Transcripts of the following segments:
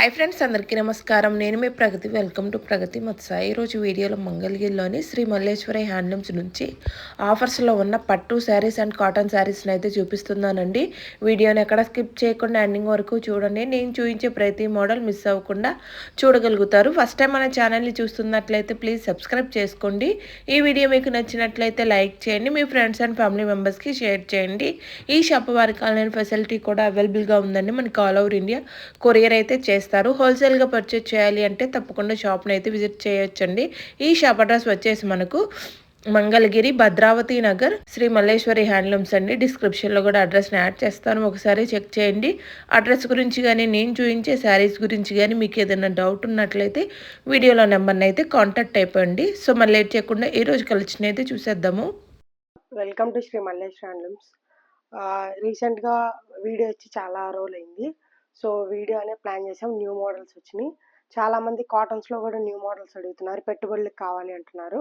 Hi friends అందరికీ నమస్కారం. నేను మీ ప్రగతి. వెల్కమ్ టు ప్రగతి మత్స ఈరోజు వీడియోలో మంగళగిరిలోని శ్రీ మల్లేశ్వరి హ్యాండ్లూమ్స్ నుంచి ఆఫర్స్లో ఉన్న పట్టు శారీస్ అండ్ కాటన్ శారీస్ని అయితే చూపిస్తున్నానండి. వీడియోని ఎక్కడ స్కిప్ చేయకుండా ఎండింగ్ వరకు చూడండి. నేను చూపించే ప్రతి మోడల్ మిస్ అవ్వకుండా చూడగలుగుతారు. ఫస్ట్ టైం మన ఛానల్ని చూస్తున్నట్లయితే ప్లీజ్ సబ్స్క్రైబ్ చేసుకోండి. ఈ వీడియో మీకు నచ్చినట్లయితే లైక్ చేయండి. మీ ఫ్రెండ్స్ అండ్ ఫ్యామిలీ మెంబర్స్కి షేర్ చేయండి. ఈ షాప్ వారికి ఆన్లైన్ ఫెసిలిటీ కూడా అవైలబుల్గా ఉందండి. మనకి ఆల్ ఓవర్ ఇండియా కొరియర్ అయితే చేస్తారు. హోల్సేల్గా పర్చేజ్ చేయాలి అంటే తప్పకుండా షాప్ని అయితే విజిట్ చేయొచ్చండి. ఈ షాప్ అడ్రస్ వచ్చేసి మనకు మంగళగిరి భద్రావతి నగర్ శ్రీ మల్లేశ్వరి హ్యాండ్లూమ్స్ అండి. డిస్క్రిప్షన్లో కూడా అడ్రస్ని యాడ్ చేస్తాను. ఒకసారి చెక్ చేయండి. అడ్రస్ గురించి కానీ నేను చూపించే శారీస్ గురించి కానీ మీకు ఏదైనా డౌట్ ఉన్నట్లయితే వీడియోలో నెంబర్ని అయితే కాంటాక్ట్ అయిపోండి. సో మళ్ళీ లేట్ చేయకుండా ఈ రోజు కలిసిన అయితే చూసేద్దాము. Welcome to Sri Malleswari handlooms. రీసెంట్గా వీడియో వచ్చి చాలా రోజులైంది. అయింది సో వీడియో అనే ప్లాన్ చేసాం. న్యూ మోడల్స్ వచ్చినాయి. చాలామంది కాటన్స్లో కూడా న్యూ మోడల్స్ అడుగుతున్నారు. పెట్టుబడులకు కావాలి అంటున్నారు.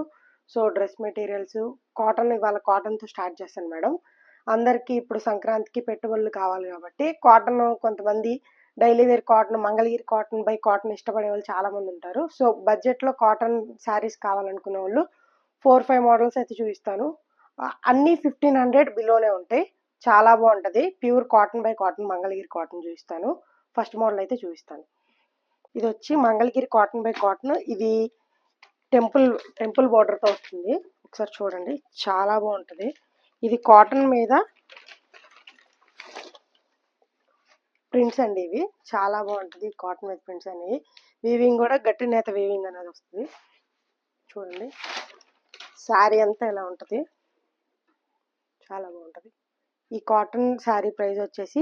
సో డ్రెస్ మెటీరియల్స్ కాటన్ ఇవాళ కాటన్తో స్టార్ట్ చేస్తాను మేడం. అందరికీ ఇప్పుడు సంక్రాంతికి పెట్టుబడులు కావాలి కాబట్టి కాటన్ కొంతమంది daily wear cotton Mangalagiri cotton by cotton ఇష్టపడే వాళ్ళు చాలామంది ఉంటారు. సో బడ్జెట్లో కాటన్ శారీస్ కావాలనుకునే వాళ్ళు ఫోర్ ఫైవ్ మోడల్స్ అయితే చూపిస్తాను. అన్నీ ఫిఫ్టీన్ హండ్రెడ్ బిలోనే ఉంటాయి. చాలా బాగుంటుంది. Pure cotton by cotton Mangalagiri cotton చూపిస్తాను. ఫస్ట్ మోడల్ అయితే చూపిస్తాను. ఇది వచ్చి మంగళగిరి కాటన్ బై కాటన్. ఇది టెంపుల్ టెంపుల్ బార్డర్తో వస్తుంది. ఒకసారి చూడండి. చాలా బాగుంటుంది. ఇది కాటన్ మీద ప్రింట్స్ అండి ఇవి. చాలా బాగుంటుంది కాటన్ మీద ప్రింట్స్ అనేవి. వీవింగ్ కూడా గట్టి నేత వీవింగ్ అనేది వస్తుంది. చూడండి. శారీ అంతా ఇలా ఉంటుంది? చాలా బాగుంటుంది. ఈ కాటన్ శారీ ప్రైస్ వచ్చేసి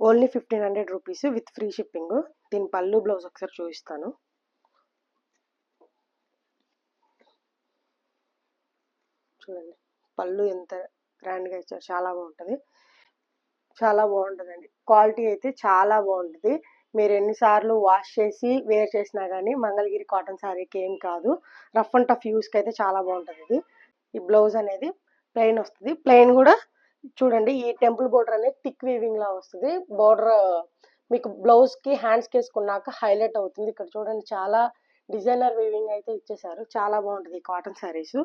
only fifteen hundred rupees with free shipping. దీని పళ్ళు బ్లౌజ్ ఒకసారి చూపిస్తాను. చూడండి. పళ్ళు ఎంత గ్రాండ్గా ఇచ్చారు. చాలా బాగుంటుంది. చాలా బాగుంటుందండి. క్వాలిటీ అయితే చాలా బాగుంటుంది. మీరు ఎన్నిసార్లు వాష్ చేసి వేర్ చేసినా కానీ మంగళగిరి కాటన్ శారీకి ఏం కాదు. రఫ్ అండ్ టఫ్ యూస్కి అయితే చాలా బాగుంటుంది ఇది. ఈ బ్లౌజ్ అనేది ప్లెయిన్ వస్తుంది. ప్లెయిన్ కూడా చూడండి ఈ టెంపుల్ బోర్డర్ అనేది థిక్ వీవింగ్ లా వస్తుంది. బోర్డర్ మీకు బ్లౌజ్కి హ్యాండ్స్ వేసుకున్నాక హైలైట్ అవుతుంది. ఇక్కడ చూడండి చాలా డిజైనర్ వీవింగ్ అయితే ఇచ్చేసారు. చాలా బాగుంటుంది కాటన్ శారీస్.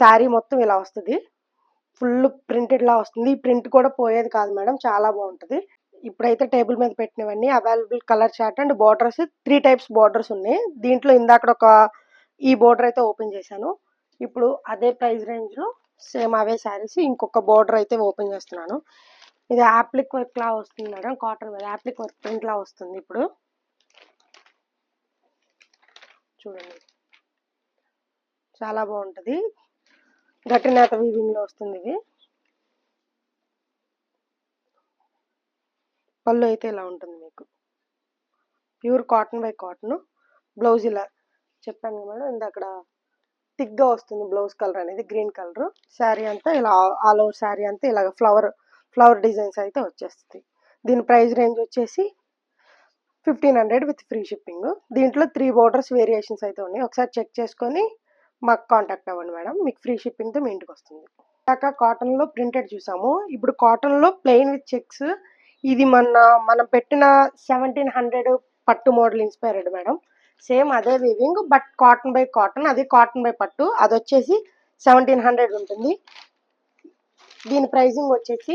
శారీ మొత్తం ఇలా వస్తుంది. ఫుల్ ప్రింటెడ్ లా వస్తుంది. ఈ ప్రింట్ కూడా పోయేది కాదు మేడం చాలా బాగుంటుంది. ఇప్పుడైతే టేబుల్ మీద పెట్టినవన్నీ available colour chart and borders three types borders ఉన్నాయి. దీంట్లో ఇందాక ఒక ఈ బార్డర్ అయితే ఓపెన్ చేశాను. ఇప్పుడు అదే ప్రైస్ రేంజ్లో సేమ్ అవే శారీస్ ఇంకొక బోర్డర్ అయితే ఓపెన్ చేస్తున్నాను. ఇది యాప్లిక్ వర్క్లా వస్తుంది మేడం కాటన్ మీద యాప్లిక్ వర్క్ ప్రింట్లా వస్తుంది ఇప్పుడు. చూడండి. చాలా బాగుంటుంది. గట్టినేత వివింగ్లో వస్తుంది ఇది. పళ్ళు అయితే ఇలా ఉంటుంది మీకు. Pure cotton by cotton. Blouse ఇలా చెప్పాను మేడం ఇందక్కడ థిక్గా వస్తుంది బ్లౌజ్ కలర్ అనేది గ్రీన్ కలర్. శారీ అంతా ఇలా ఆల్ ఓవర్ శారీ అంతా ఇలాగ ఫ్లవర్ ఫ్లవర్ డిజైన్స్ అయితే వచ్చేస్తుంది దీని ప్రైస్ రేంజ్ వచ్చేసి fifteen hundred with free shipping. దీంట్లో త్రీ బోర్డర్స్ వేరియేషన్స్ అయితే ఉన్నాయి. ఒకసారి చెక్ చేసుకొని మాకు కాంటాక్ట్ అవ్వండి మేడం. మీకు ఫ్రీ షిప్పింగ్తో మీ ఇంటికి వస్తుంది. ఇందాక కాటన్లో ప్రింటెడ్ చూసాము. ఇప్పుడు కాటన్లో ప్లెయిన్ విత్ చెక్స్. ఇది మన మనం పెట్టిన సెవెంటీన్ హండ్రెడ్ పట్టు మోడల్ ఇన్స్పైర్డ్ మేడం. సేమ్ అదే weaving but cotton by cotton అది కాటన్ బై పట్టు. అది వచ్చేసి సెవెంటీన్ హండ్రెడ్ ఉంటుంది. దీని ప్రైజింగ్ వచ్చేసి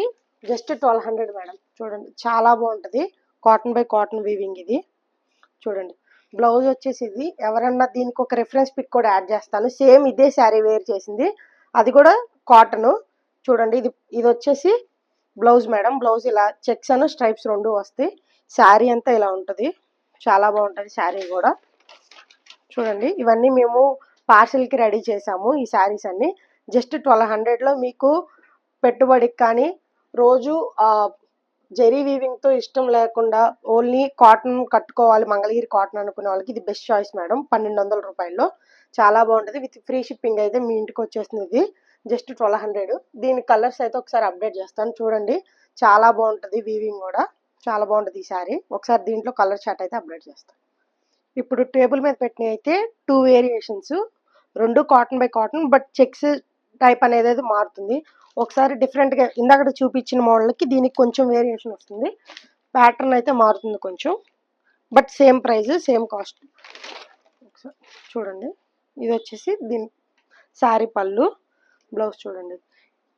జస్ట్ ట్వెల్వ్ హండ్రెడ్ మేడం చూడండి చాలా బాగుంటుంది. కాటన్ బై కాటన్ వీవింగ్ ఇది. చూడండి బ్లౌజ్ వచ్చేసి ఇది. ఎవరన్నా దీనికి ఒక రెఫరెన్స్ పిక్ కూడా యాడ్ చేస్తాను. సేమ్ ఇదే శారీ వేర్ చేసింది. అది కూడా కాటన్ చూడండి ఇది ఇది వచ్చేసి బ్లౌజ్ మేడం బ్లౌజ్ ఇలా చెక్స్ అను స్ట్రైప్స్ రెండు వస్తాయి. శారీ అంతా ఇలా ఉంటుంది. చాలా బాగుంటుంది శారీ కూడా. చూడండి ఇవన్నీ మేము పార్సిల్కి రెడీ చేసాము ఈ శారీస్ అన్నీ. జస్ట్ ట్వెల్వ్ హండ్రెడ్లో మీకు పెట్టుబడికి కానీ రోజు జెరీ వీవింగ్తో ఇష్టం లేకుండా ఓన్లీ కాటన్ కట్టుకోవాలి మంగళగిరి కాటన్ అనుకునే వాళ్ళకి ఇది బెస్ట్ చాయిస్ మేడం. పన్నెండు వందల రూపాయల్లో. చాలా బాగుంటుంది. విత్ ఫ్రీ షిప్పింగ్ అయితే మీ ఇంటికి వచ్చేస్తుంది ఇది. Just twelve hundred. దీని కలర్స్ అయితే ఒకసారి అప్డేట్ చేస్తాను. చూడండి చాలా బాగుంటుంది వీవింగ్ కూడా. చాలా బాగుంటుంది ఈ శారీ. ఒకసారి దీంట్లో కలర్ చార్ట్ అయితే అప్డేట్ చేస్తాను. ఇప్పుడు టేబుల్ మీద పెట్టినవి అయితే టూ వేరియేషన్స్. రెండు cotton by cotton but checks type అనేది అయితే మారుతుంది. ఒకసారి డిఫరెంట్గా ఇందాక చూపించిన మోడల్కి దీనికి కొంచెం వేరియేషన్ వస్తుంది. ప్యాటర్న్ అయితే మారుతుంది కొంచెం. But same price same cost. చూడండి. ఇది వచ్చేసి దీని శారీ పళ్ళు బ్లౌజ్ చూడండి.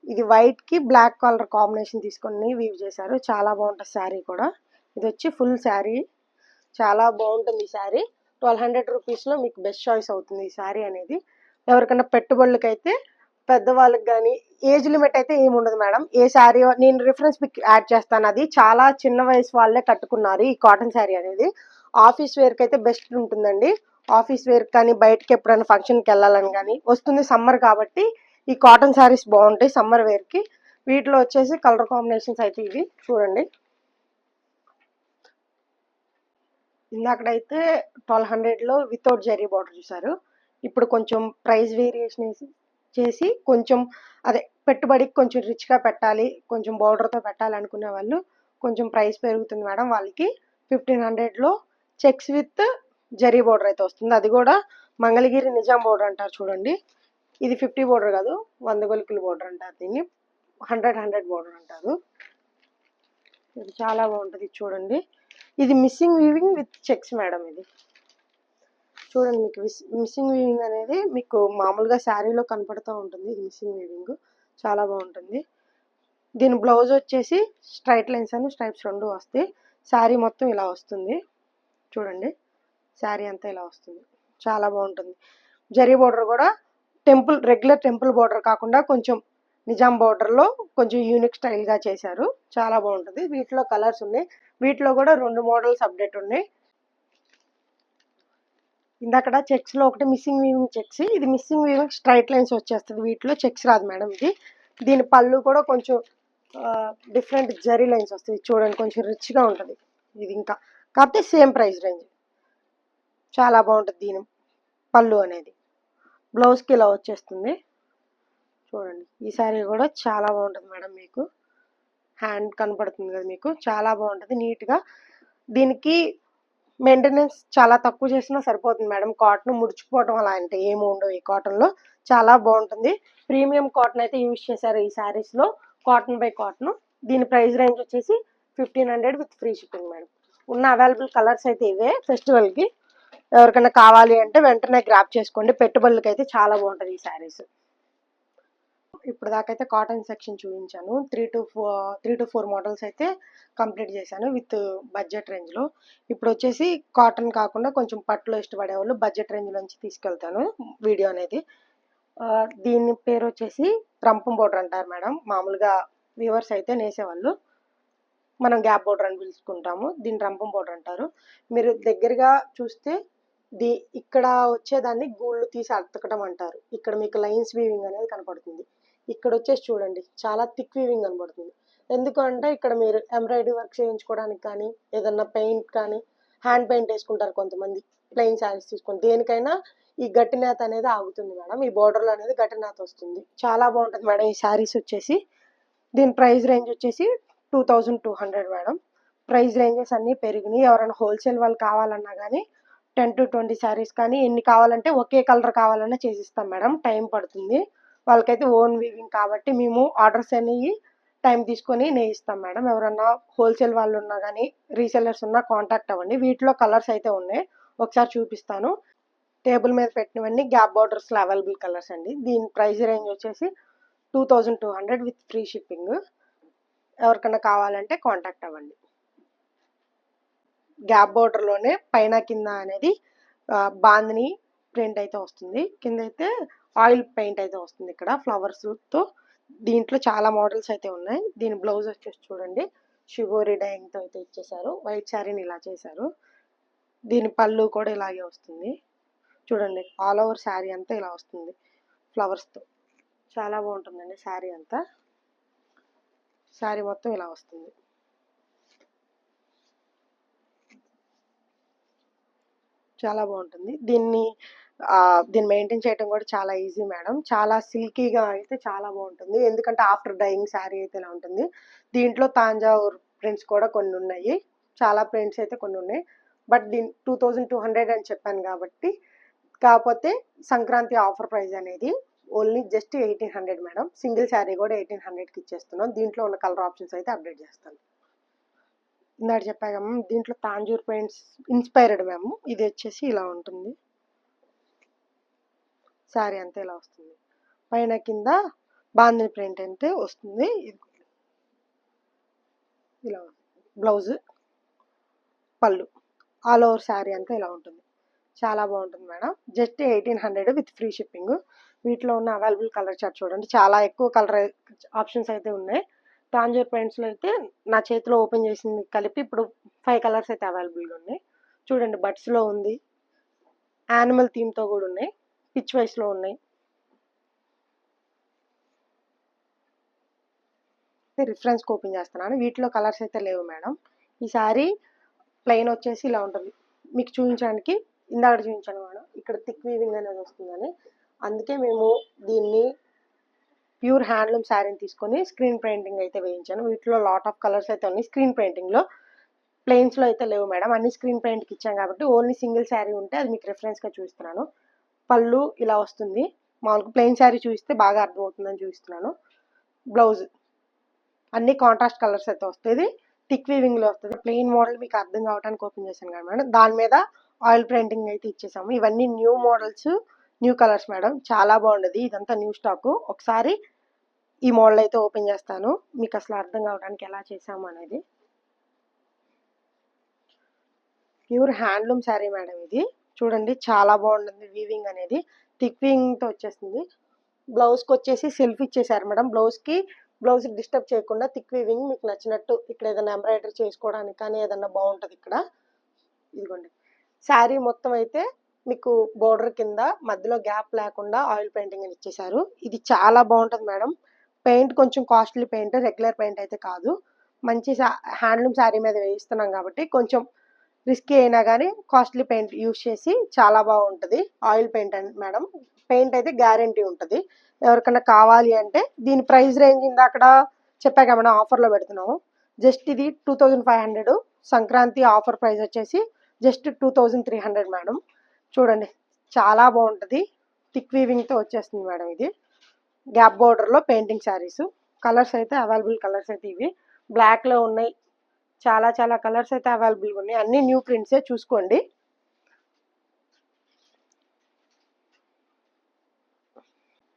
ఇది వైట్కి బ్లాక్ కలర్ కాంబినేషన్ తీసుకొని వీవ్ చేశారు. చాలా బాగుంటుంది శారీ కూడా. ఇది వచ్చి ఫుల్ శారీ చాలా బాగుంటుంది ఈ శారీ. ట్వెల్వ్ హండ్రెడ్ రూపీస్లో మీకు బెస్ట్ చాయిస్ అవుతుంది ఈ శారీ అనేది. ఎవరికైనా పెట్టుబడులకైతే పెద్దవాళ్ళకి కానీ ఏజ్ లిమిట్ అయితే ఏమి ఉండదు మేడం. ఏ శారీ నేను రిఫరెన్స్ పిక్ యాడ్ చేస్తాను. అది చాలా చిన్న వయసు వాళ్ళే కట్టుకున్నారు ఈ కాటన్ శారీ అనేది. ఆఫీస్ వేర్కి అయితే బెస్ట్ ఉంటుందండి. ఆఫీస్ వేర్ కానీ బయటకి ఎప్పుడైనా ఫంక్షన్కి వెళ్ళాలని కానీ వస్తుంది సమ్మర్ కాబట్టి ఈ కాటన్ శారీస్ బాగుంటాయి సమ్మర్ వేర్కి. వీటిలో వచ్చేసి కలర్ కాంబినేషన్స్ అయితే ఇవి. చూడండి. ఇందాకడైతే ట్వెల్వ్ హండ్రెడ్లో వితౌట్ జెరీ బార్డర్ చూసారు. ఇప్పుడు కొంచెం ప్రైస్ వేరియేషన్ చేసి కొంచెం అదే పెట్టుబడికి కొంచెం రిచ్గా పెట్టాలి కొంచెం బార్డర్తో పెట్టాలి అనుకునే వాళ్ళు కొంచెం ప్రైస్ పెరుగుతుంది మేడం వాళ్ళకి. ఫిఫ్టీన్ హండ్రెడ్లో చెక్స్ విత్ జరీ బార్డర్ అయితే వస్తుంది. అది కూడా మంగళగిరి నిజాం బార్డర్ అంటారు చూడండి. ఇది ఫిఫ్టీ బార్డర్ కాదు వంద గొలుకుల బార్డర్ అంటారు దీన్ని. హండ్రెడ్ హండ్రెడ్ బార్డర్ అంటారు. ఇది చాలా బాగుంటుంది ఇది చూడండి. ఇది missing weaving with checks madam ఇది. చూడండి మీకు మిస్సింగ్ వీవింగ్ అనేది మీకు మామూలుగా శారీలో కనపడుతూ ఉంటుంది. ఇది మిస్సింగ్ వీవింగ్ చాలా బాగుంటుంది. దీని బ్లౌజ్ వచ్చేసి స్ట్రైట్ లైన్స్ అని స్ట్రైప్స్ రెండు వస్తాయి. శారీ మొత్తం ఇలా వస్తుంది. చూడండి. శారీ అంతా ఇలా వస్తుంది. చాలా బాగుంటుంది. జరీ బోర్డర్ కూడా టెంపుల్ రెగ్యులర్ టెంపుల్ బోర్డర్ కాకుండా కొంచెం నిజాం బోర్డర్లో కొంచెం యూనిక్ స్టైల్గా చేశారు. చాలా బాగుంటుంది. వీటిలో కలర్స్ ఉన్నాయి. వీటిలో కూడా రెండు మోడల్స్ అప్డేట్ ఉన్నాయి. ఇందాకడ చెక్స్లో ఒకటి మిస్సింగ్ వీవింగ్ చెక్స్ ఇది మిస్సింగ్ వీవింగ్ స్ట్రైట్ లైన్స్ వచ్చేస్తుంది. వీటిలో చెక్స్ రాదు మేడం ఇది. దీని పళ్ళు కూడా కొంచెం డిఫరెంట్ జరీ లైన్స్ వస్తాయి. చూడండి కొంచెం రిచ్గా ఉంటుంది ఇది ఇంకా. కాకపోతే సేమ్ ప్రైస్ రేంజ్. చాలా బాగుంటుంది దీని పళ్ళు అనేది. బ్లౌజ్కి ఇలా వచ్చేస్తుంది. చూడండి ఈ శారీ కూడా చాలా బాగుంటుంది మేడం మీకు. హ్యాండ్ కనపడుతుంది కదా మీకు. చాలా బాగుంటుంది. నీట్గా దీనికి మెయింటెనెన్స్ చాలా తక్కువ చేసినా సరిపోతుంది మేడం. కాటన్ ముడిచిపోవడం అలాంటి ఏమి ఉండవు ఈ కాటన్లో. చాలా బాగుంటుంది. ప్రీమియం కాటన్ అయితే యూజ్ చేశారు ఈ శారీస్లో. Cotton by cotton. దీని ప్రైస్ రేంజ్ వచ్చేసి fifteen hundred with free shipping madam. ఉన్న అవైలబుల్ కలర్స్ అయితే ఇవే ఫెస్టివల్కి. ఎవరికైనా కావాలి అంటే వెంటనే గ్రాప్ చేసుకోండి. పెట్టుబడులకి అయితే చాలా బాగుంటుంది ఈ శారీస్. ఇప్పుడు దాకైతే కాటన్ సెక్షన్ చూపించాను three to four three to four models అయితే కంప్లీట్ చేశాను విత్ బడ్జెట్ రేంజ్లో. ఇప్పుడు వచ్చేసి కాటన్ కాకుండా కొంచెం పట్టులో ఇష్టపడే వాళ్ళు బడ్జెట్ రేంజ్లోంచి తీసుకెళ్తాను వీడియో అనేది. దీని పేరు వచ్చేసి రంపం బోర్డర్ అంటారు మేడం. మామూలుగా వ్యూవర్స్ అయితే నేసేవాళ్ళు. మనం గ్యాప్ బోర్డర్ అని పిలుచుకుంటాము. దీన్ని రంపం బోర్డర్ అంటారు. మీరు దగ్గరగా చూస్తే దీ ఇక్కడ వచ్చేదాన్ని గూళ్ళు తీసి అతకడం అంటారు. ఇక్కడ మీకు లైన్స్ వీవింగ్ అనేది కనపడుతుంది. ఇక్కడ వచ్చేసి చూడండి. చాలా థిక్ వీవింగ్ కనబడుతుంది. ఎందుకంటే ఇక్కడ మీరు ఎంబ్రాయిడరీ వర్క్ చేయించుకోవడానికి కానీ ఏదన్నా పెయింట్ కానీ హ్యాండ్ పెయింట్ వేసుకుంటారు కొంతమంది. ప్లెయిన్ శారీస్ తీసుకొని. దేనికైనా ఈ గట్టినేత అనేది ఆగుతుంది మేడం. ఈ బోర్డర్లో అనేది గట్టినేత వస్తుంది. చాలా బాగుంటుంది మేడం ఈ శారీస్ వచ్చేసి. దీని ప్రైస్ రేంజ్ వచ్చేసి two thousand two hundred madam. Price ranges అన్నీ పెరిగినాయి. ఎవరైనా హోల్సేల్ వాళ్ళు కావాలన్నా కానీ టెన్ టు ట్వంటీ శారీస్ కానీ ఎన్ని కావాలంటే ఒకే కలర్ కావాలన్నా చేసిస్తాం మేడం. టైం పడుతుంది. వాళ్ళకైతే ఓన్ వీవింగ్ కాబట్టి మేము ఆర్డర్స్ అనేవి టైం తీసుకొని నేయిస్తాం మేడం. ఎవరన్నా హోల్సేల్ వాళ్ళు ఉన్నా కానీ రీసెలర్స్ ఉన్నా కాంటాక్ట్ అవ్వండి. వీటిలో కలర్స్ అయితే ఉన్నాయి. ఒకసారి చూపిస్తాను. టేబుల్ మీద పెట్టినవన్నీ గ్యాప్ బార్డర్స్లో అవైలబుల్ కలర్స్ అండి. దీని ప్రైస్ రేంజ్ వచ్చేసి two thousand two hundred with free shipping. ఎవరికైనా కావాలంటే కాంటాక్ట్ అవ్వండి. గ్యాప్ బార్డర్లోనే పైన కింద అనేది ఆ, బాందిని ప్రింట్ అయితే వస్తుంది. కింద అయితే ఆయిల్ పెయింట్ అయితే వస్తుంది ఇక్కడ. ఫ్లవర్స్తో దీంట్లో చాలా మోడల్స్ అయితే ఉన్నాయి. దీని బ్లౌజ్ వచ్చేసి చూడండి. షిగోరి డైయింగ్తో అయితే ఇచ్చేసారు. వైట్ శారీని ఇలా చేశారు. దీని పళ్ళు కూడా ఇలాగే వస్తుంది. చూడండి. ఆల్ ఓవర్ శారీ అంతా ఇలా వస్తుంది. ఫ్లవర్స్తో చాలా బాగుంటుందండి శారీ అంతా. శారీ మొత్తం ఇలా వస్తుంది. చాలా బాగుంటుంది. దీన్ని దీన్ని మెయింటైన్ చేయడం కూడా చాలా ఈజీ మేడం. చాలా సిల్కీగా అయితే చాలా బాగుంటుంది. ఎందుకంటే ఆఫ్టర్ డైయింగ్ శారీ అయితే ఇలా ఉంటుంది. దీంట్లో తాంజావూర్ ప్రింట్స్ కూడా కొన్ని ఉన్నాయి. చాలా ప్రింట్స్ అయితే కొన్ని ఉన్నాయి. బట్ దీని టూ థౌజండ్ టూ హండ్రెడ్ అని చెప్పాను కాబట్టి కాకపోతే సంక్రాంతి ఆఫర్ ప్రైస్ అనేది only just eighteen hundred madam. Single sari కూడా ఎయిటీన్ హండ్రెడ్కి ఇచ్చేస్తున్నాం. దీంట్లో ఉన్న కలర్ ఆప్షన్స్ అయితే అప్డేట్ చేస్తాను. ఇందాక చెప్పాక దీంట్లో తాంజూర్ పెయింట్స్ ఇన్స్పైర్డ్ మేము ఇది వచ్చేసి ఇలా ఉంటుంది. శారీ అంతా ఇలా వస్తుంది. పైన కింద బాందిని ప్రింట్ అంటే వస్తుంది. ఇలా బ్లౌజ్ పళ్ళు. ఆల్ ఓవర్ శారీ అంతా ఇలా ఉంటుంది. చాలా బాగుంటుంది madam. Just eighteen hundred with free shipping. వీటిలో ఉన్న అవైలబుల్ కలర్ చార్ట్ చూడండి. చాలా ఎక్కువ కలర్ ఆప్షన్స్ అయితే ఉన్నాయి. తాంజూర్ పెయింట్స్లో అయితే నా చేతిలో ఓపెన్ చేసింది కలిపి ఇప్పుడు ఫైవ్ కలర్స్ అయితే అవైలబుల్గా ఉన్నాయి. చూడండి బడ్స్లో ఉంది. యానిమల్ థీమ్తో కూడా ఉన్నాయి. పిచ్ వైస్లో ఉన్నాయి. రిఫరెన్స్ ఓపెన్ చేస్తున్నాను. వీటిలో కలర్స్ అయితే లేవు మేడం ఈ శారీ ప్లెయిన్ వచ్చేసి ఇలా ఉంటుంది. మీకు చూపించడానికి ఇందాక చూపించాను మేడం ఇక్కడ థిక్ వీవింగ్ అనేది వస్తుందని. అందుకే మేము దీన్ని ప్యూర్ హ్యాండ్లూమ్ శారీని తీసుకొని స్క్రీన్ పెయింటింగ్ అయితే వేయించాను. వీటిలో లాట్ ఆఫ్ కలర్స్ అయితే ఉన్నాయి. స్క్రీన్ పెయింటింగ్లో ప్లెయిన్స్లో అయితే లేవు మేడం అన్ని స్క్రీన్ పెయింట్కి ఇచ్చాం కాబట్టి ఓన్లీ సింగిల్ శారీ ఉంటే అది మీకు రిఫరెన్స్గా చూస్తున్నాను పళ్ళు ఇలా వస్తుంది. మామూలుగా ప్లెయిన్ శారీ చూపిస్తే బాగా అర్థమవుతుందని చూపిస్తున్నాను. బ్లౌజ్ అన్ని కాంట్రాస్ట్ కలర్స్ అయితే వస్తుంది థిక్ వీవింగ్లో వస్తుంది. ప్లెయిన్ మోడల్ మీకు అర్థం కావడానికి ఓపెన్ చేశాను కదా మేడం దాని మీద ఆయిల్ ప్రింటింగ్ అయితే ఇచ్చేసాము. ఇవన్నీ new models new colours madam చాలా బాగుండదు. ఇదంతా న్యూ స్టాక్ ఒకసారి ఈ మోడల్ అయితే ఓపెన్ చేస్తాను. మీకు అసలు అర్థం కావడానికి ఎలా చేసాము అనేది. ప్యూర్ హ్యాండ్లూమ్ శారీ మేడం ఇది. చూడండి చాలా బాగుంటుంది వీవింగ్ అనేది. థిక్ వీవింగ్తో వచ్చేసింది. బ్లౌజ్కి వచ్చేసి సెల్ఫ్ ఇచ్చేసారు మేడం. బ్లౌజ్కి బ్లౌజ్ డిస్టర్బ్ చేయకుండా థిక్ వీవింగ్ మీకు నచ్చినట్టు ఇక్కడ ఏదైనా ఎంబ్రాయిడరీ చేసుకోవడానికి కానీ ఏదైనా బాగుంటుంది ఇక్కడ. ఇదిగోండి. శారీ మొత్తం అయితే మీకు బోర్డర్ కింద మధ్యలో గ్యాప్ లేకుండా ఆయిల్ పెయింటింగ్ అని ఇచ్చేసారు. ఇది చాలా బాగుంటుంది మేడం. పెయింట్ కొంచెం కాస్ట్లీ పెయింట్ రెగ్యులర్ పెయింట్ అయితే కాదు. మంచి హ్యాండ్లూమ్ శారీ మీద వేయిస్తున్నాం కాబట్టి కొంచెం రిస్కీ అయినా కానీ కాస్ట్లీ పెయింట్ యూజ్ చేసి చాలా బాగుంటుంది. ఆయిల్ పెయింట్ అండి మేడం పెయింట్ అయితే గ్యారంటీ ఉంటుంది. ఎవరికైనా కావాలి అంటే దీని ప్రైస్ రేంజ్ అక్కడ చెప్పాక మేడం ఆఫర్లో పెడుతున్నాము. జస్ట్ ఇది two thousand five hundred Sankranti offer price వచ్చేసి just two thousand three hundred madam చూడండి చాలా బాగుంటుంది. థిక్ వీవింగ్తో వచ్చేస్తుంది మేడం ఇది. గ్యాప్ బోర్డర్లో పెయింటింగ్ శారీస్ కలర్స్ అయితే అవైలబుల్ కలర్స్ అయితే ఇవి. బ్లాక్లో ఉన్నాయి. చాలా చాలా కలర్స్ అయితే అవైలబుల్గా ఉన్నాయి. అన్ని న్యూ ప్రింట్సే చూసుకోండి.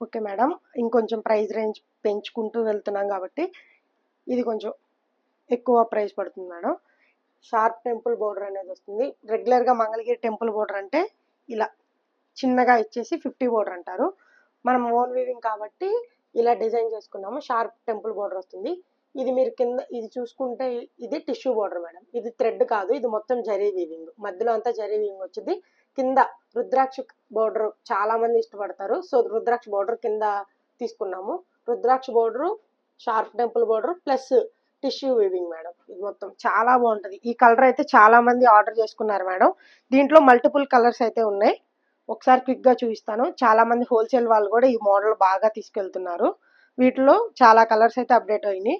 Okay madam. ఇంకొంచెం ప్రైస్ రేంజ్ పెంచుకుంటూ వెళ్తున్నాం కాబట్టి ఇది కొంచెం ఎక్కువ ప్రైస్ పడుతుంది మేడం. షార్ప్ టెంపుల్ బోర్డర్ అనేది వస్తుంది. రెగ్యులర్గా మంగళగిరి టెంపుల్ బోర్డర్ అంటే ఇలా చిన్నగా ఇచ్చేసి ఫిఫ్టీ బోర్డర్ అంటారు. మనం ఓన్ వీవింగ్ కాబట్టి ఇలా డిజైన్ చేసుకున్నాము. షార్ప్ టెంపుల్ బోర్డర్ వస్తుంది. ఇది మీరు కింద ఇది చూసుకుంటే ఇది టిష్యూ బోర్డర్ మేడం. ఇది థ్రెడ్ కాదు ఇది మొత్తం జరీ వీవింగ్. మధ్యలో అంతా జరీ వీవింగ్ వచ్చింది. కింద రుద్రాక్ష బోర్డర్ చాలా మంది ఇష్టపడతారు. సో రుద్రాక్ష బోర్డర్ కింద తీసుకున్నాము. Rudraksha border sharp temple border plus tissue weaving madam. ఇది మొత్తం చాలా బాగుంటుంది. ఈ కలర్ అయితే చాలా మంది ఆర్డర్ చేసుకున్నారు మేడం. దీంట్లో మల్టిపుల్ కలర్స్ అయితే ఉన్నాయి. ఒకసారి క్విక్గా చూపిస్తాను. చాలా మంది హోల్సేల్ వాళ్ళు కూడా ఈ మోడల్ బాగా తీసుకెళ్తున్నారు. వీటిలో చాలా కలర్స్ అయితే అప్డేట్ అయినాయి.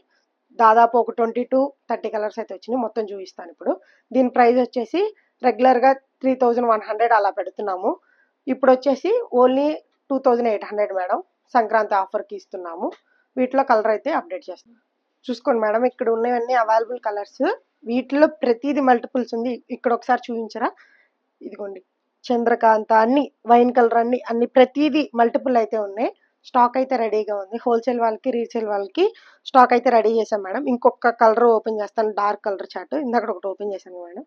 దాదాపు ఒక ట్వంటీ టు థర్టీ కలర్స్ అయితే వచ్చినాయి. మొత్తం చూపిస్తాను ఇప్పుడు. దీని ప్రైస్ వచ్చేసి రెగ్యులర్గా త్రీ థౌజండ్ వన్ హండ్రెడ్ అలా పెడుతున్నాము. ఇప్పుడు వచ్చేసి only two thousand eight hundred madam Sankranti ఆఫర్కి ఇస్తున్నాము. వీటిలో కలర్ అయితే అప్డేట్ చేస్తాం. చూసుకోండి మేడం ఇక్కడ ఉన్నవన్నీ అవైలబుల్ కలర్స్ వీటిలో ప్రతిదీ మల్టిపుల్స్ ఉంది. ఇక్కడ ఒకసారి చూపించరా? ఇదిగోండి. చంద్రకాంత అన్ని వైన్ కలర్ అన్ని అన్ని ప్రతిదీ మల్టిపుల్ అయితే ఉన్నాయి. స్టాక్ అయితే రెడీగా ఉంది. హోల్సేల్ వాళ్ళకి రీసేల్ వాళ్ళకి స్టాక్ అయితే రెడీ చేశాం మేడం. ఇంకొక కలర్ ఓపెన్ చేస్తాను డార్క్ కలర్ చార్ట్ ఇందాక ఒకటి ఓపెన్ చేశాను మేడం.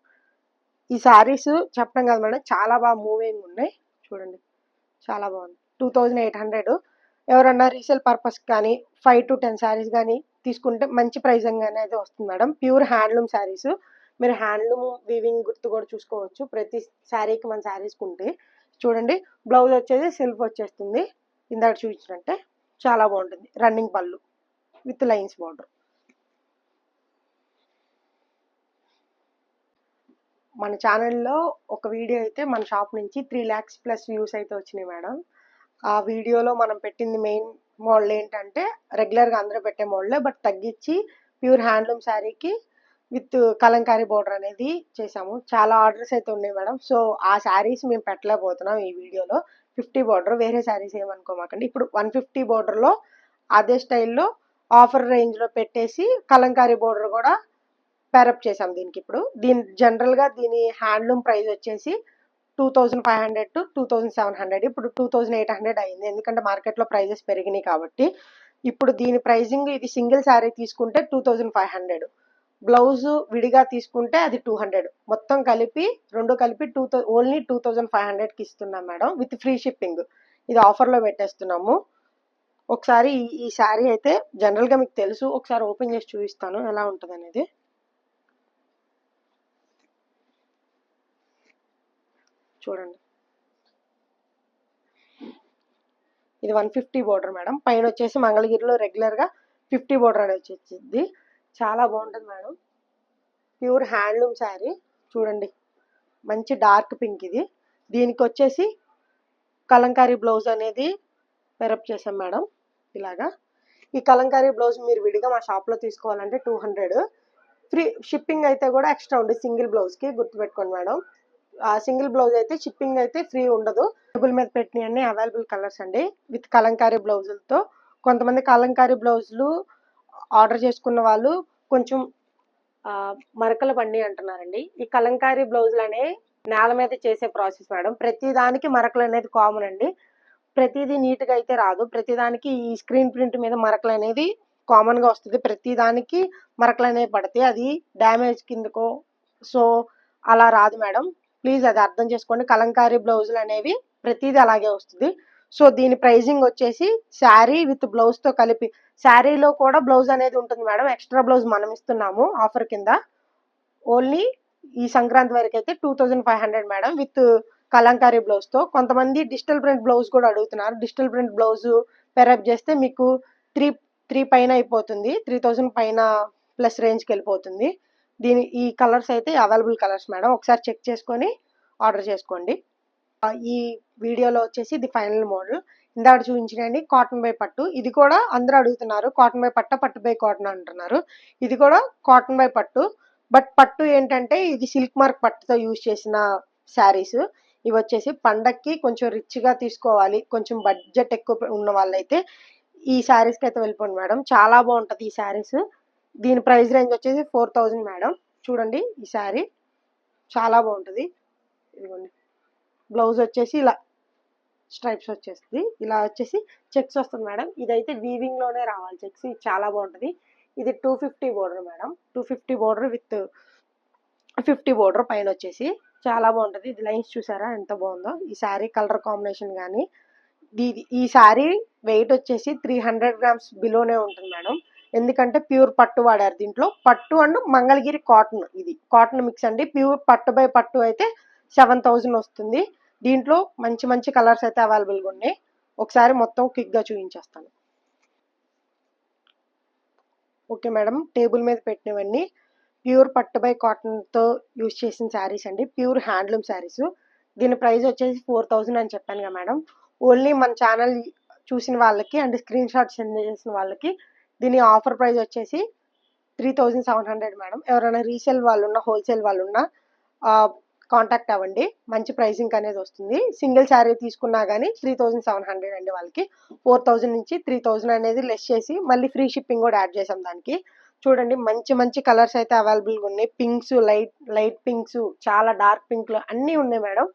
ఈ శారీస్ చెప్పడం కదా మేడం చాలా బాగా మూవింగ్ ఉన్నాయి. చూడండి చాలా బాగుంది. Two thousand eight hundred. ఎవరన్నా రీసేల్ పర్పస్ కానీ ఫైవ్ టు టెన్ శారీస్ కానీ తీసుకుంటే మంచి ప్రైజంగానే అయితే వస్తుంది మేడం. ప్యూర్ హ్యాండ్లూమ్ శారీస్ మీరు హ్యాండ్లూమ్ వీవింగ్ గుర్తు కూడా చూసుకోవచ్చు. ప్రతి శారీకి మన శారీస్ ఉంటే చూడండి బ్లౌజ్ వచ్చేసి సిల్ఫ్ వచ్చేస్తుంది. ఇందాక చూపించినట్టే చాలా బాగుంటుంది. రన్నింగ్ పళ్ళు విత్ లైన్స్ బార్డర్. మన ఛానల్లో ఒక వీడియో అయితే మన షాప్ నుంచి త్రీ ల్యాక్స్ ప్లస్ వ్యూస్ అయితే వచ్చినాయి మేడం. ఆ వీడియోలో మనం పెట్టింది మెయిన్ మోడల్ ఏంటంటే రెగ్యులర్గా అందరూ పెట్టే మోడలే బట్ తగ్గించి ప్యూర్ హ్యాండ్లూమ్ శారీకి విత్ కలంకారీ బోర్డర్ అనేది చేసాము చాలా ఆర్డర్స్ అయితే ఉన్నాయి మేడం. సో ఆ శారీస్ మేము పెట్టలేకపోతున్నాం ఈ వీడియోలో. ఫిఫ్టీ బార్డర్ వేరే శారీస్ ఏమనుకోమాకండి. ఇప్పుడు వన్ ఫిఫ్టీ బోర్డర్లో అదే స్టైల్లో ఆఫర్ రేంజ్లో పెట్టేసి కలంకారీ బోర్డర్ కూడా పేరప్ చేసాం దీనికి ఇప్పుడు దీని జనరల్గా దీని హ్యాండ్లూమ్ ప్రైస్ వచ్చేసి two thousand five hundred to two thousand seven hundred. ఇప్పుడు టూ థౌజండ్ ఎయిట్ హండ్రెడ్ అయింది. ఎందుకంటే మార్కెట్లో ప్రైజెస్ పెరిగినాయి కాబట్టి. ఇప్పుడు దీని ప్రైజింగ్ ఇది సింగిల్ శారీ తీసుకుంటే two thousand five hundred. Blouse విడిగా తీసుకుంటే అది టూ హండ్రెడ్. మొత్తం కలిపి రెండు కలిపి two thou only two thousand five హండ్రెడ్కి ఇస్తున్నాం మేడం విత్ ఫ్రీ షిప్పింగ్. ఇది ఆఫర్లో పెట్టేస్తున్నాము. ఒకసారి ఈ ఈ శారీ అయితే జనరల్గా మీకు తెలుసు ఒకసారి ఓపెన్ చేసి చూపిస్తాను ఎలా ఉంటుంది అనేది చూడండి. ఇది వన్ ఫిఫ్టీ బోర్డర్ మేడం. పైన వచ్చేసి మంగళగిరిలో రెగ్యులర్గా ఫిఫ్టీ బోర్డర్ అనేది వచ్చేసింది. చాలా బాగుంటుంది మేడం. Pure handloom sari. చూడండి. మంచి డార్క్ పింక్ ఇది. దీనికి వచ్చేసి కలంకారీ బ్లౌజ్ అనేది పెరప్ చేసాం మేడం. ఇలాగా. ఈ కలంకారీ బ్లౌజ్ మీరు విడిగా మా షాప్లో తీసుకోవాలంటే టూ హండ్రెడ్. ఫ్రీ షిప్పింగ్ అయితే కూడా ఎక్స్ట్రా ఉంది. సింగిల్ బ్లౌజ్కి గుర్తుపెట్టుకోండి మేడం. ఆ సింగిల్ బ్లౌజ్ అయితే షిప్పింగ్ అయితే ఫ్రీ ఉండదు. టేబుల్ మీద పెట్టినవి అన్ని అవైలబుల్ కలర్స్ అండి. విత్ కలంకారీ బ్లౌజులతో. కొంతమంది కలంకారీ బ్లౌజులు ఆర్డర్ చేసుకున్న వాళ్ళు కొంచెం మరకలు పండి అంటున్నారండి. ఈ కలంకారీ బ్లౌజులు అనేవి నేల మీద చేసే ప్రాసెస్ మేడం. ప్రతి దానికి మరకలు అనేది కామన్ అండి. ప్రతిదీ నీట్గా అయితే రాదు. ప్రతిదానికి ఈ స్క్రీన్ ప్రింట్ మీద మరకలు అనేది కామన్గా వస్తుంది. ప్రతి దానికి మరకలు అనేవి పడతాయి. అది డ్యామేజ్ కిందకో సో అలా రాదు మేడం. ప్లీజ్ అది అర్థం చేసుకోండి. కలంకారీ బ్లౌజులు అనేవి ప్రతిదీ అలాగే వస్తుంది. సో దీని ప్రైజింగ్ వచ్చేసి శారీ విత్ బ్లౌజ్తో కలిపి శారీలో కూడా బ్లౌజ్ అనేది ఉంటుంది మేడం. ఎక్స్ట్రా బ్లౌజ్ మనం ఇస్తున్నాము ఆఫర్ కింద. ఓన్లీ ఈ సంక్రాంతి వరకు అయితే two thousand five hundred madam with Kalamkari బ్లౌజ్తో కొంతమంది డిజిటల్ ప్రింట్ బ్లౌజ్ కూడా అడుగుతున్నారు. డిజిటల్ ప్రింట్ బ్లౌజ్ పెరప్ చేస్తే మీకు త్రీ త్రీ పైన అయిపోతుంది. త్రీ థౌజండ్ పైన ప్లస్ రేంజ్కి వెళ్ళిపోతుంది. దీని ఈ కలర్స్ అయితే అవైలబుల్ కలర్స్ మేడం. ఒకసారి చెక్ చేసుకొని ఆర్డర్ చేసుకోండి. ఈ వీడియోలో వచ్చేసి ఇది ఫైనల్ మోడల్. ఇందాక చూపించినండి కాటన్ బై పట్టు. ఇది కూడా అందరూ అడుగుతున్నారు కాటన్ బై పట్ట పట్టు బై కాటన్ అంటున్నారు. ఇది కూడా కాటన్ బై పట్టు. బట్ పట్టు ఏంటంటే ఇది సిల్క్ మార్క్ పట్టుతో యూజ్ చేసిన శారీస్. ఇవి వచ్చేసి పండక్కి కొంచెం రిచ్గా తీసుకోవాలి. కొంచెం బడ్జెట్ ఎక్కువ ఉన్న వాళ్ళైతే ఈ శారీస్కి అయితే వెళ్ళిపోండి మేడం. చాలా బాగుంటుంది ఈ శారీస్. దీని ప్రైస్ రేంజ్ వచ్చేసి ఫోర్ థౌజండ్ మేడం. చూడండి ఈ శారీ. చాలా బాగుంటుంది. ఇదిగోండి. బ్లౌజ్ వచ్చేసి ఇలా స్ట్రైప్స్ వచ్చేస్తుంది. ఇలా వచ్చేసి చెక్స్ వస్తుంది మేడం. ఇదైతే వీవింగ్లోనే రావాలి చెక్స్ ఇది చాలా బాగుంటుంది. ఇది two fifty border madam. Two fifty border with fifty border పైన వచ్చేసి చాలా బాగుంటుంది. ఇది లైన్స్ చూసారా? ఎంత బాగుందో. ఈ శారీ కలర్ కాంబినేషన్ కానీ ఇది ఈ శారీ వెయిట్ వచ్చేసి త్రీ హండ్రెడ్ గ్రామ్స్ బిలోనే ఉంటుంది మేడం. ఎందుకంటే ప్యూర్ పట్టు వాడారు దీంట్లో. పట్టు అండ్ మంగళగిరి కాటన్ ఇది. కాటన్ మిక్స్ అండి. ప్యూర్ పట్టు బై పట్టు అయితే సెవెన్ థౌజండ్ వస్తుంది. దీంట్లో మంచి మంచి కలర్స్ అయితే అవైలబుల్గా ఉన్నాయి. ఒకసారి మొత్తం క్విక్గా చూపించేస్తాను. ఓకే మేడం టేబుల్ మీద పెట్టినవన్నీ. ప్యూర్ పట్టు బై కాటన్తో యూజ్ చేసిన శారీస్ అండి. Pure handloom saris. దీని ప్రైస్ వచ్చేసి ఫోర్ థౌజండ్ అని చెప్పాను కదా మేడం. ఓన్లీ మన ఛానల్ చూసిన వాళ్ళకి అండ్ స్క్రీన్ షాట్ సెండ్ చేసిన వాళ్ళకి దీని ఆఫర్ ప్రైస్ వచ్చేసి three thousand seven hundred madam. ఎవరైనా రీసేల్ వాళ్ళు ఉన్నా హోల్సేల్ వాళ్ళు ఉన్నా కాంటాక్ట్ అవ్వండి. మంచి ప్రైసింగ్ అనేది వస్తుంది. సింగిల్ శారీ తీసుకున్నా కానీ త్రీ థౌజండ్ సెవెన్ హండ్రెడ్ అండి వాళ్ళకి. ఫోర్ థౌజండ్ నుంచి త్రీ థౌజండ్ అనేది లెస్ చేసి మళ్ళీ ఫ్రీ షిప్పింగ్ కూడా యాడ్ చేసాం దానికి. చూడండి మంచి మంచి కలర్స్ అయితే అవైలబుల్గా ఉన్నాయి. పింక్స్ లైట్ లైట్ పింక్స్ చాలా డార్క్ పింక్లు అన్నీ ఉన్నాయి మేడం.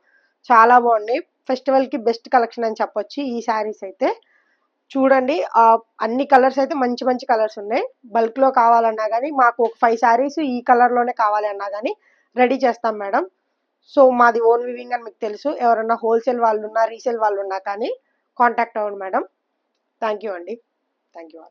చాలా బాగున్నాయి. ఫెస్టివల్కి బెస్ట్ కలెక్షన్ అని చెప్పొచ్చు ఈ శారీస్ అయితే. చూడండి అన్ని కలర్స్ అయితే మంచి మంచి కలర్స్ ఉన్నాయి. బల్క్లో కావాలన్నా కానీ మాకు ఒక ఫైవ్ శారీస్ ఈ కలర్లోనే కావాలి అన్నా కానీ రెడీ చేస్తాం మేడం. సో మాది ఓన్ వివింగ్ అని మీకు తెలుసు. ఎవరన్నా హోల్సేల్ వాళ్ళు ఉన్నా రీసేల్ వాళ్ళు ఉన్నా కానీ కాంటాక్ట్ అవ్వండి మేడం. థ్యాంక్ యూ అండి. Thank you